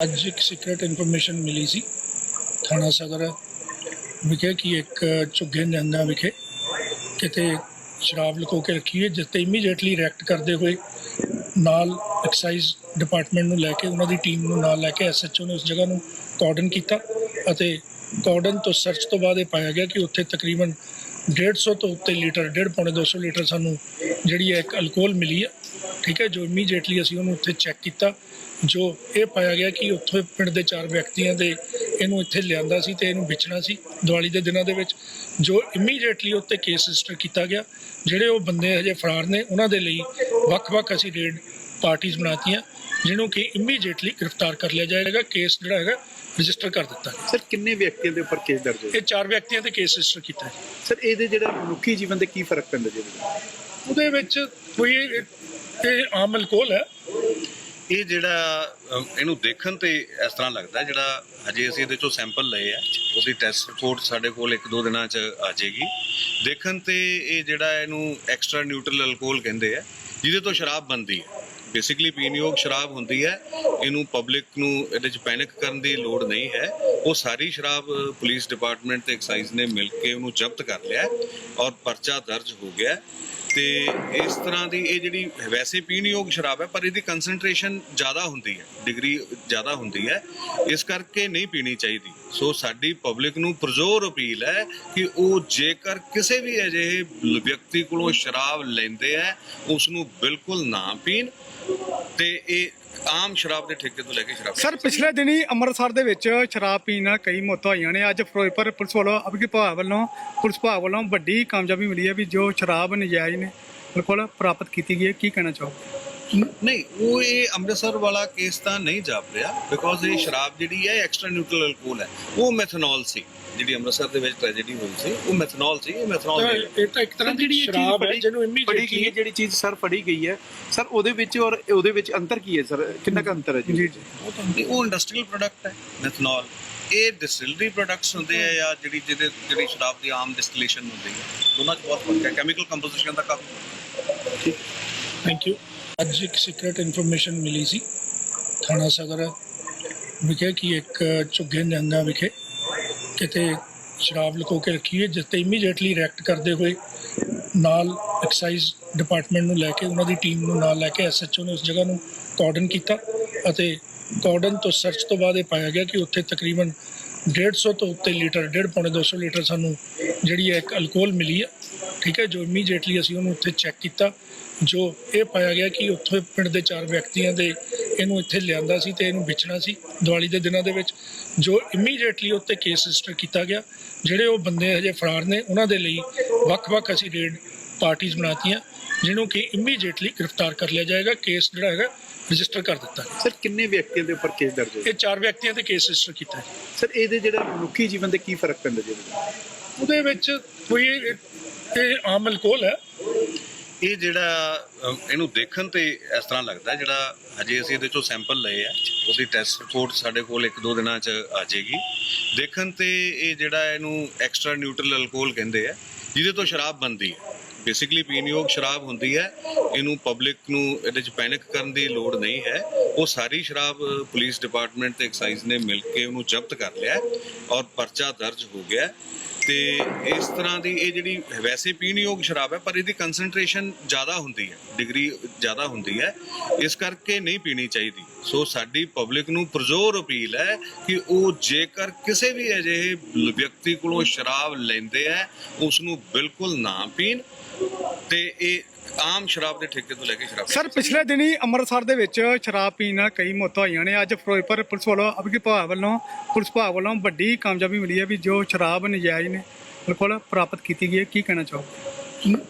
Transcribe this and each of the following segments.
ਅੱਜ ਇੱਕ secret information ਮਿਲੀ ਸੀ, ਥਾਣਾ ਸਦਰ ਵਿਖੇ ਕਿ ਇੱਕ ਝੁੱਗੇ ਨੰਦਾ ਵਿਖੇ ਕਿਤੇ ਸ਼ਰਾਬ ਲੁਕੋ ਕੇ ਰੱਖੀ ਹੈ, ਜਿਸ ਤੇ ਇਮੀਡੀਏਟਲੀ ਰਿਐਕਟ ਕਰਦੇ ਹੋਏ ਨਾਲ ਐਕਸਾਈਜ਼ ਡਿਪਾਰਟਮੈਂਟ ਨੂੰ ਲੈ ਕੇ ਉਹਨਾਂ ਦੀ ਟੀਮ ਨੂੰ ਨਾਲ ਲੈ ਕੇ ਐਸਐਚਓ ਨੇ ਉਸ ਜਗ੍ਹਾ ਨੂੰ ਕਾਰਡਨ ਕੀਤਾ ਅਤੇ ਕਾਰਡਨ ਤੋਂ ਸਰਚ ਤੋਂ ਬਾਅਦ ਇਹ ਪਾਇਆ ਗਿਆ ਕਿ ਉੱਥੇ ਤਕਰੀਬਨ 150 ਤੋਂ ਉੱਤੇ ਲੀਟਰ 1.5 ਪੌਣੇ 200 ਲੀਟਰ ਸਾਨੂੰ ਜਿਹੜੀ ਹੈ ਇੱਕ ਅਲਕੋਹਲ ਮਿਲੀ ਹੈ। ਠੀਕ ਹੈ ਜੋ ਇਮੀਡੀਏਟਲੀ ਅਸੀਂ ਉਹਨੂੰ ਉੱਥੇ ਚੈੱਕ ਕੀਤਾ ਜੋ ਇਹ ਪਾਇਆ ਗਿਆ ਕਿ ਉੱਥੇ ਪਿੰਡ ਦੇ ਚਾਰ ਵਿਅਕਤੀਆਂ ਦੇ ਇਹਨੂੰ ਇੱਥੇ ਲਿਆਂਦਾ ਸੀ ਤੇ ਇਹਨੂੰ ਵੇਚਣਾ ਸੀ ਦੀਵਾਲੀ ਦੇ ਦਿਨਾਂ ਦੇ ਵਿੱਚ ਜੋ ਇਮੀਡੀਏਟਲੀ ਉੱਤੇ ਕੇਸ ਰਜਿਸਟਰ ਕੀਤਾ ਗਿਆ ਜਿਹੜੇ ਉਹ ਬੰਦੇ ਹਜੇ ਫਰਾਰ ਨੇ ਉਹਨਾਂ ਦੇ ਲਈ ਵੱਖ-ਵੱਖ ਅਸੀਂ ਰੇਡ ਪਾਰਟੀਆਂ ਬਣਾਤੀਆਂ ਜਿਹਨੂੰ ਕਿ ਇਮੀਡੀਏਟਲੀ ਗ੍ਰਿਫਤਾਰ ਕਰ ਲਿਆ ਜਾਏਗਾ ਕੇਸ ਜਿਹੜਾ ਹੈਗਾ ਰਜਿਸਟਰ ਕਰ ਦਿੱਤਾ। ਸਰ ਕਿੰਨੇ ਵਿਅਕਤੀਆਂ ਦੇ ਉੱਪਰ ਕੇਸ ਦਰਜ ਹੋਇਆ ਇਹ ਚਾਰ ਵਿਅਕਤੀਆਂ ਤੇ ਕੇਸ ਰਜਿਸਟਰ ਕੀਤਾ। ਸਰ ਇਹਦੇ ਜਿਹੜਾ ਮਨੁੱਖੀ ਜੀਵਨ ਤੇ ਕੀ ਫ਼ਰਕ ਪੈਂਦਾ ਜੀ? ਉਹਦੇ ਵਿੱਚ ਕੋਈ ਇਹ ਆਮ ਅਲਕੋਹਲ ਹੈ। ਇਹ ਜਿਹੜਾ ਇਹਨੂੰ ਦੇਖਣ ਤੇ ਇਸ ਤਰ੍ਹਾਂ ਲੱਗਦਾ ਜਿਹੜਾ ਹਜੇ ਅਸੀਂ ਇਹਦੇ ਚੋਂ ਸੈਂਪਲ ਲਏ ਆ। ਉਹਦੀ ਟੈਸਟ ਰਿਪੋਰਟ ਸਾਡੇ ਕੋਲ ਇੱਕ ਦੋ ਦਿਨਾਂ ਚ ਆ ਜਾਏਗੀ। ਦੇਖਣ ਤੇ ਇਹ ਜਿਹੜਾ ਇਹਨੂੰ ਐਕਸਟਰਾ ਨਿਊਟਰਲ ਅਲਕੋਹਲ ਕਹਿੰਦੇ ਆ, ਜਿਹਦੇ ਤੋਂ ਸ਼ਰਾਬ ਬਣਦੀ ਹੈ। ਬੇਸਿਕਲੀ ਪੀਣਯੋਗ ਸ਼ਰਾਬ ਹੁੰਦੀ ਹੈ। ਇਹਨੂੰ ਪਬਲਿਕ ਨੂੰ ਇਹਦੇ ਚ ਪੈਨਿਕ ਕਰਨ ਦੀ ਲੋੜ ਨਹੀਂ ਹੈ। ਉਹ ਸਾਰੀ ਸ਼ਰਾਬ ਪੁਲਿਸ ਡਿਪਾਰਟਮੈਂਟ ਤੇ ਐਕਸਾਈਜ਼ ਨੇ ਮਿਲ ਕੇ ਉਹਨੂੰ ਜ਼ਬਤ ਕਰ ਲਿਆ ਔਰ ਪਰਚਾ ਦਰਜ ਹੋ ਗਿਆ ਤੇ ਇਸ ਤਰ੍ਹਾਂ ਦੀ ਇਹ ਜਿਹੜੀ ਵੈਸੇ ਪੀਣਯੋਗ ਸ਼ਰਾਬ ਹੈ, ਪਰ ਇਹਦੀ ਕਨਸੈਂਟ੍ਰੇਸ਼ਨ ਜ਼ਿਆਦਾ ਹੁੰਦੀ ਹੈ ਡਿਗਰੀ ਜ਼ਿਆਦਾ ਹੁੰਦੀ ਹੈ, ਇਸ ਕਰਕੇ ਨਹੀਂ ਪੀਣੀ ਚਾਹੀਦੀ। ਸੋ ਸਾਡੀ ਪਬਲਿਕ ਨੂੰ ਪ੍ਰਜ਼ੋਰ ਅਪੀਲ ਹੈ ਕਿ ਉਹ ਜੇਕਰ ਕਿਸੇ ਵੀ ਅਜਿਹੇ ਵਿਅਕਤੀ ਕੋਲੋਂ ਸ਼ਰਾਬ ਲੈਂਦੇ ਹੈ ਉਸ ਨੂੰ ਬਿਲਕੁਲ ਨਾ ਪੀਣ ਤੇ ਇਹ ਆਮ ਸ਼ਰਾਬ ਦੇ ਠੇਕੇ ਤੋਂ ਲੈ ਕੇ ਸ਼ਰਾਬ ਸਰ ਪਿਛਲੇ ਦਿਨੀ ਅੰਮ੍ਰਿਤਸਰ ਦੇ ਵਿੱਚ ਸ਼ਰਾਬ ਪੀਣ ਨਾਲ ਕਈ ਮੌਤਾਂ ਹੋਈਆਂ ਨੇ। ਅੱਜ ਫਿਰੋਜ਼ਪੁਰ ਪੁਲਿਸ ਵੱਲੋਂ ਅਬਕੀ ਭਾਗ ਵੱਲੋਂ ਪੁਲਿਸ ਭਾਗ ਵੱਲੋਂ ਵੱਡੀ ਕਾਮਯਾਬੀ ਮਿਲੀ ਹੈ ਵੀ ਜੋ ਸ਼ਰਾਬ ਨਜਾਇਜ਼ ਨੇ ਬਿਲਕੁਲ ਪ੍ਰਾਪਤ ਕੀਤੀ ਗਈ ਹੈ। ਕੀ ਕਹਿਣਾ ਚਾਹੋਗੇ? ਨਹੀਂ ਉਹ ਇਹ ਅੰਮ੍ਰਿਤਸਰ ਵਾਲਾ ਕੇਸ ਤਾਂ ਨਹੀਂ ਜਾਪ ਰਿਹਾ ਬਿਕੋਜ਼ ਇਹ ਸ਼ਰਾਬ ਜਿਹੜੀ ਹੈ ਐਕਸਟਰਾ ਨਿਊਟਰਲ ਅਲਕੋਹਲ ਹੈ। ਉਹ ਮੈਥਨੋਲ ਸੀ। ਜਿਹੜੀ ਅੰਮ੍ਰਿਤਸਰ ਦੇ ਵਿੱਚ ਟ੍ਰੈਜੇਡੀ ਹੋਈ ਸੀ ਉਹ ਮੈਥਨੋਲ ਸੀ ਇਹ ਮੈਥਨੋਲ ਇਹ ਤਾਂ ਇੱਕ ਤਰ੍ਹਾਂ ਦੀ ਜਿਹੜੀ ਇਹ ਚੀਜ਼ ਸ਼ਰਾਬ ਹੈ ਜਿਹਨੂੰ ਫੜੀ ਗਈ ਹੈ ਇਮੀਡੀਏਟਲੀ ਜਿਹੜੀ ਚੀਜ਼ ਸਰ ਫੜੀ ਗਈ ਹੈ ਸਰ ਉਹਦੇ ਵਿੱਚ ਔਰ ਉਹਦੇ ਵਿੱਚ ਅੰਤਰ ਕੀ ਹੈ ਸਰ? ਕਿੰਨਾ ਕੁ ਅੰਤਰ ਹੈ ਜੀ? ਜੀ ਉਹ ਇੰਡਸਟਰੀਅਲ ਪ੍ਰੋਡਕਟ ਹੈ ਮੈਥਨੋਲ ਇਹ ਡਿਸਟਿਲਰੀ ਪ੍ਰੋਡਕਟਸ ਹੁੰਦੇ ਆ ਜਾਂ ਜਿਹੜੀ ਜਿਹਦੇ ਜਿਹੜੀ ਸ਼ਰਾਬ ਦੀ ਆਮ ਡਿਸਟਿਲੇਸ਼ਨ ਹੁੰਦੀ ਹੈ ਦੋਨਾਂ 'ਚ ਬਹੁਤ ਫ਼ਰਕ ਹੈ। ਕੈਮੀਕਲ ਕੰਪੋਜੀਸ਼ਨ ਦਾ ਕਾਫੀ ਥੈਂਕ ਯੂ ਅੱਜ ਇੱਕ ਸੀਕ੍ਰੀਟ ਇਨਫੋਰਮੇਸ਼ਨ ਮਿਲੀ ਸੀ ਥਾਣਾ ਸਦਰ ਵਿਖੇ ਕਿ ਇੱਕ ਝੁੱਗੇ ਨੰਦਾ ਵਿਖੇ ਕਿਤੇ ਸ਼ਰਾਬ ਲੁਕੋ ਕੇ ਰੱਖੀ ਹੈ ਜਿਸ ਤੇ ਇਮੀਡੀਏਟਲੀ ਰਿਐਕਟ ਕਰਦੇ ਹੋਏ ਨਾਲ ਐਕਸਾਈਜ਼ ਡਿਪਾਰਟਮੈਂਟ ਨੂੰ ਲੈ ਕੇ, ਉਹਨਾਂ ਦੀ ਟੀਮ ਨੂੰ ਨਾਲ ਲੈ ਕੇ ਐਸਐਚਓ ਨੇ ਉਸ ਜਗ੍ਹਾ ਨੂੰ ਕਾਰਡਨ ਕੀਤਾ ਅਤੇ ਕਾਰਡਨ ਤੋਂ ਸਰਚ ਤੋਂ ਬਾਅਦ ਇਹ ਪਾਇਆ ਗਿਆ ਕਿ ਉੱਥੇ ਤਕਰੀਬਨ 150 ਤੋਂ ਉੱਤੇ ਲੀਟਰ 1.5 ਪੌਣੇ 200 ਲੀਟਰ ਸਾਨੂੰ ਜਿਹੜੀ ਹੈ ਇੱਕ ਅਲਕੋਹਲ ਮਿਲੀ ਹੈ, ਠੀਕ ਹੈ, ਜੋ ਇਮੀਡੀਏਟਲੀ ਅਸੀਂ ਉਹਨੂੰ ਉੱਥੇ ਚੈੱਕ ਕੀਤਾ, ਜੋ ਇਹ ਪਾਇਆ ਗਿਆ ਕਿ ਉੱਥੇ ਪਿੰਡ ਦੇ ਚਾਰ ਵਿਅਕਤੀਆਂ ਦੇ ਇਹਨੂੰ ਇੱਥੇ ਲਿਆਂਦਾ ਸੀ ਤੇ ਇਹਨੂੰ ਵੇਚਣਾ ਸੀ, ਦੀਵਾਲੀ ਦੇ ਦਿਨਾਂ ਦੇ ਵਿੱਚ। ਜੋ ਇਮੀਡੀਏਟਲੀ ਉੱਤੇ ਕੇਸ ਰਜਿਸਟਰ ਕੀਤਾ ਗਿਆ ਜਿਹੜੇ ਉਹ ਬੰਦੇ ਹਜੇ ਫਰਾਰ ਨੇ ਉਹਨਾਂ ਦੇ ਲਈ ਵੱਖ-ਵੱਖ ਅਸੀਂ ਰੇਡ ਪਾਰਟੀਆਂ ਬਣਾਤੀਆਂ ਜਿਹਨੂੰ ਕਿ ਇਮੀਡੀਏਟਲੀ ਗ੍ਰਿਫਤਾਰ ਕਰ ਲਿਆ ਜਾਏਗਾ ਕੇਸ ਜਿਹੜਾ ਹੈਗਾ ਰਜਿਸਟਰ ਕਰ ਦਿੱਤਾ। ਸਰ ਕਿੰਨੇ ਵਿਅਕਤੀਆਂ ਦੇ ਉੱਪਰ ਕੇਸ ਦਰਜ ਹੋਇਆ ਇਹ ਚਾਰ ਵਿਅਕਤੀਆਂ ਤੇ ਕੇਸ ਰਜਿਸਟਰ ਕੀਤਾ ਹੈ ਸਰ ਇਹਦੇ ਜਿਹੜਾ ਮਨੁੱਖੀ ਜੀਵਨ ਤੇ ਕੀ ਫ਼ਰਕ ਪੈਂਦਾ ਜੀ? ਉਹਦੇ ਵਿੱਚ ਕੋਈ ਇਹ ਆਮ ਅਲਕੋਹਲ ਹੈ ਇਹ ਜਿਹੜਾ ਇਹਨੂੰ ਦੇਖਣ ਤੇ ਇਸ ਤਰ੍ਹਾਂ ਲੱਗਦਾ ਜਿਹੜਾ ਹਜੇ ਅਸੀਂ ਇਹਦੇ ਚੋਂ ਸੈਂਪਲ ਲਏ ਆ। ਉਹਦੀ ਟੈਸਟ ਰਿਪੋਰਟ ਸਾਡੇ ਕੋਲ ਇੱਕ ਦੋ ਦਿਨਾਂ ਚ ਆ ਜਾਏਗੀ। ਦੇਖਣ ਤੇ ਇਹ ਜਿਹੜਾ ਇਹਨੂੰ ਐਕਸਟਰਾ ਨਿਊਟਰਲ ਅਲਕੋਹਲ ਕਹਿੰਦੇ ਆ, ਜਿਹਦੇ ਤੋਂ ਸ਼ਰਾਬ ਬਣਦੀ ਹੈ ਬੇਸਿਕਲੀ ਪੀਣਯੋਗ ਸ਼ਰਾਬ ਹੁੰਦੀ ਹੈ ਇਹਨੂੰ ਪਬਲਿਕ ਨੂੰ ਇਹਦੇ ਚ ਪੈਨਿਕ ਕਰਨ ਦੀ ਲੋੜ ਨਹੀਂ ਹੈ। ਉਹ ਸਾਰੀ ਸ਼ਰਾਬ ਪੁਲਿਸ ਡਿਪਾਰਟਮੈਂਟ ਤੇ ਐਕਸਾਈਜ਼ ਨੇ ਮਿਲ ਕੇ ਉਹਨੂੰ ਜ਼ਬਤ ਕਰ ਲਿਆ ਔਰ ਪਰਚਾ ਦਰਜ ਹੋ ਗਿਆ ਤੇ ਇਸ ਤਰ੍ਹਾਂ ਦੀ ਇਹ ਜਿਹੜੀ ਵੈਸੇ ਪੀਣਯੋਗ ਸ਼ਰਾਬ ਹੈ, ਪਰ ਇਹਦੀ ਕਨਸੈਂਟ੍ਰੇਸ਼ਨ ਜ਼ਿਆਦਾ ਹੁੰਦੀ ਹੈ ਡਿਗਰੀ ਜ਼ਿਆਦਾ ਹੁੰਦੀ ਹੈ। ਇਸ ਕਰਕੇ ਨਹੀਂ ਪੀਣੀ ਚਾਹੀਦੀ। ਸੋ ਸਾਡੀ ਪਬਲਿਕ ਨੂੰ ਪ੍ਰਜ਼ੋਰ ਅਪੀਲ ਹੈ ਕਿ ਉਹ ਜੇਕਰ ਕਿਸੇ ਵੀ ਅਜਿਹੇ ਵਿਅਕਤੀ ਕੋਲੋਂ ਸ਼ਰਾਬ ਲੈਂਦੇ ਹੈ ਉਸ ਨੂੰ ਬਿਲਕੁਲ ਨਾ ਪੀਣ ਤੇ ਇਹ ਆਮ ਸ਼ਰਾਬ ਦੇ ਠੇਕੇ ਤੋਂ ਲੈ ਕੇ ਸ਼ਰਾਬ ਸਰ ਪਿਛਲੇ ਦਿਨੀ ਅੰਮ੍ਰਿਤਸਰ ਦੇ ਵਿੱਚ ਸ਼ਰਾਬ ਪੀਣ ਨਾਲ ਕਈ ਮੌਤਾਂ ਹੋਈਆਂ ਨੇ। ਅੱਜ ਫਿਰੋਜ਼ਪੁਰ ਪੁਲਿਸ ਵੱਲੋਂ ਅਬਕੀ ਭਾਗ ਵੱਲੋਂ ਪੁਲਿਸ ਭਾਗ ਵੱਲੋਂ ਵੱਡੀ ਕਾਮਯਾਬੀ ਮਿਲੀ ਹੈ ਵੀ ਜੋ ਸ਼ਰਾਬ ਨਜਾਇਜ਼ ਨੇ ਬਿਲਕੁਲ ਪ੍ਰਾਪਤ ਕੀਤੀ ਗਈ ਹੈ। ਕੀ ਕਹਿਣਾ ਚਾਹੋਗੇ?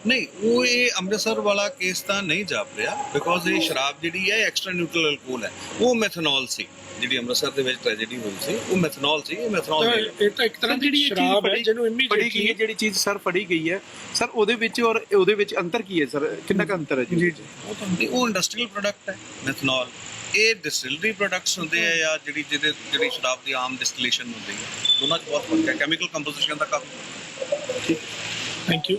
ਨਹੀਂ ਉਹ ਇਹ ਅੰਮ੍ਰਿਤਸਰ ਵਾਲਾ ਕੇਸ ਤਾਂ ਨਹੀਂ ਜਾਪ ਰਿਹਾ ਬਿਕੋਜ਼ ਇਹ ਸ਼ਰਾਬ ਜਿਹੜੀ ਹੈ ਐਕਸਟਰਾ ਨਿਊਟਰਲ ਅਲਕੋਹਲ ਹੈ। ਉਹ ਮੈਥਨੋਲ ਸੀ। ਜਿਹੜੀ ਅੰਮ੍ਰਿਤਸਰ ਦੇ ਵਿੱਚ ਟ੍ਰੈਜੇਡੀ ਹੋਈ ਸੀ ਉਹ ਮੈਥਨੋਲ ਸੀ ਇਹ ਮੈਥਨੋਲ ਇਹ ਤਾਂ ਇੱਕ ਤਰ੍ਹਾਂ ਦੀ ਜਿਹੜੀ ਸ਼ਰਾਬ ਹੈ ਜਿਹਨੂੰ ਫੜੀ ਗਈ ਹੈ ਇਮੀਡੀਏਟਲੀ ਜਿਹੜੀ ਚੀਜ਼ ਸਰ ਫੜੀ ਗਈ ਹੈ ਸਰ ਉਹਦੇ ਵਿੱਚ ਔਰ ਉਹਦੇ ਵਿੱਚ ਅੰਤਰ ਕੀ ਹੈ ਸਰ? ਕਿੰਨਾ ਕੁ ਅੰਤਰ ਹੈ ਜੀ? ਜੀ ਉਹ ਇੰਡਸਟਰੀਅਲ ਪ੍ਰੋਡਕਟ ਹੈ ਮੈਥਨੋਲ ਇਹ ਡਿਸਟਿਲਰੀ ਪ੍ਰੋਡਕਟਸ ਹੁੰਦੇ ਆ ਜਾਂ ਜਿਹੜੀ ਜਿਹਦੇ ਜਿਹੜੀ ਸ਼ਰਾਬ ਦੀ ਆਮ ਡਿਸਟਿਲੇਸ਼ਨ ਹੁੰਦੀ ਹੈ ਦੋਨਾਂ 'ਚ ਬਹੁਤ ਫ਼ਰਕ ਹੈ। ਕੈਮੀਕਲ ਕੰਪੋਜੀਸ਼ਨ ਦਾ ਕਾਫੀ ਥੈਂਕ ਯੂ